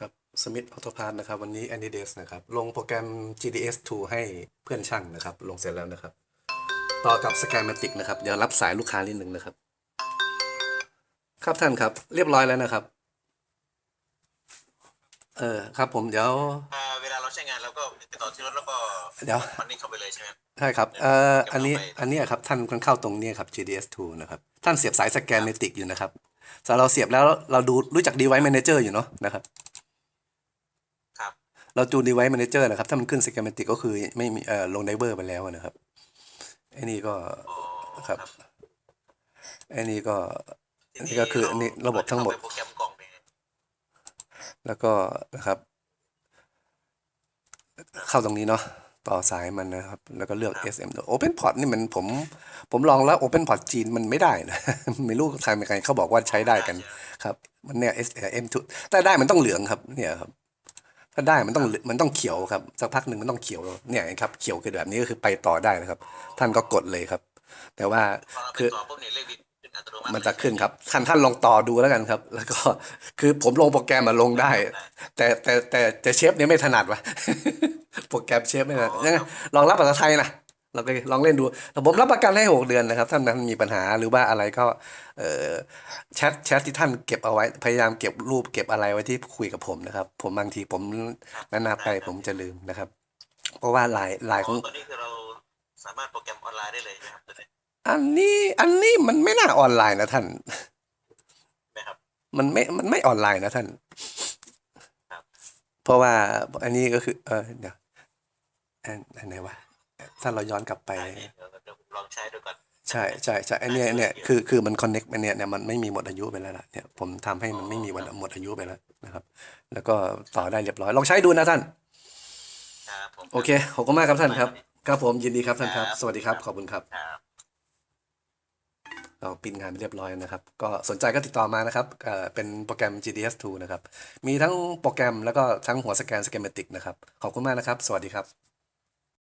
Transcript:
ครับสมิธออโตพาร์นะครับ วันนี้ a n d y d e s นะครับ ลงโปรแกรม GDS 2 ให้เพื่อนช่างนะครับ ลงเสร็จแล้วนะครับ ต่อกับ s c a m a t i c นะครับ เดี๋ยวรับสายลูกค้านิดนึงนะครับ ครับท่านครับ เรียบร้อยแล้วนะครับ เออครับผมเดี๋ยวอ่าเวลาเราใช้งานเราก็ติดต่อที่รถแล้วก็เดี๋ยวมันนี่เข้าไปเลยใช่ไหมครับใช่ครับเอ่อเดี๋ยวอันนี้เราไปอันเนี้ยครับท่านคนเข้าตรงเนี้ยครับ GDS 2 นะครับ ท่านเสียบสายสแกนเมติกอยู่นะครับแต่เราเสียบแล้วเราดูรู้จัก device manager อยู่เนาะนะครับ ครับเราดู device manager นะครับ ถ้ามันขึ้น schematic ก็คือไม่มีเอ่อลง driver ไปแล้วนะครับไอ้นี่ก็ครับไอ้นี่ก็นนี้ก็คือนนี้ระบบทั้งหมด แล้วก็นะครับ เข้าตรงนี้เนาะต่อสายมันนะครับ แล้วก็เลือก SM Open Port นี่มันผม ผมลองแล้ว Open Port จีนมันไม่ได้นะไม่รู้ทำยังไงเขาบอกว่าใช้ได้กันครับ มันเนี่ย SM2 แต่ได้มันต้องเหลืองครับ เนี่ยครับ ถ้าได้มันต้องเหลืมันต้องเขียวครับสักพักหนึ่งมันต้องเขียวเนี่ยครับเขียวคือแบบนี้ก็คือไปต่อได้นะครับ ท่านก็กดเลยครับ แต่ว่าพอเราไปคือต่อปุ๊บเนี่ยเลขบิดขึ้นอัตโนมัติมันจะขึ้นครับ ท่านท่านลองต่อดูแล้วกันครับ แล้วก็คือผมลงโปรแกรมมาลงได้ แต่แต่แต่แต่เชฟเนี่ยไม่ถนัดว่ะโปรแกรมเชฟไม่ถนัดยังไงลองรับภาษาไทยนะ เราก็ลองเล่นดูแต่ผมรับประกันให้หกเดือนนะครับท่านนั้นมีปัญหาหรือว่าอะไรก็เอ่อแชทแชทที่ท่านเก็บเอาไว้พยายามเก็บรูปเก็บอะไรไว้ที่คุยกับผมนะครับ ผมบางทีผมนานๆไปผมจะลืมนะครับ เพราะว่าหลายหลายของตอนนี้คือเราสามารถโปรแกรมออนไลน์ได้เลยใช่ไหมครับตัวนี้อันนี้อันนี้มันไม่น่าออนไลน์นะท่านนะครับมันไม่มันไม่ออนไลน์นะท่านครับเพราะว่าอันนี้ก็คือ เออเดี๋ยวอันอันไหนวะ ถ้าเราย้อนกลับไปได้เนี่ยเดี๋ยวเดี๋ยวผมลองใช้ดูก่อนใช่ใช่ใช่ไอเนี้ยเนี่ยคือคือมันคอนเน็กมันเนี่ยเนี่ยมันไม่มีหมดอายุไปแล้วล่ะเนี่ยผมทำให้มันไม่มีวันหมดอายุไปแล้วนะครับ แล้วก็ต่อได้เรียบร้อยลองใช้ดูนะท่านครับผมโอเคขอบคุณมากครับท่านครับครับผมยินดีครับท่านครับ สวัสดีครับขอบคุณครับครับเราปิดงานไปเรียบร้อยนะครับ ก็สนใจก็ติดต่อมานะครับเอ่อเป็นโปรแกรม GDS 2 นะครับ มีทั้งโปรแกรมแล้วก็ทั้งหัวสแกนสแกมติกนะครับ ขอบคุณมากนะครับ สวัสดีครับ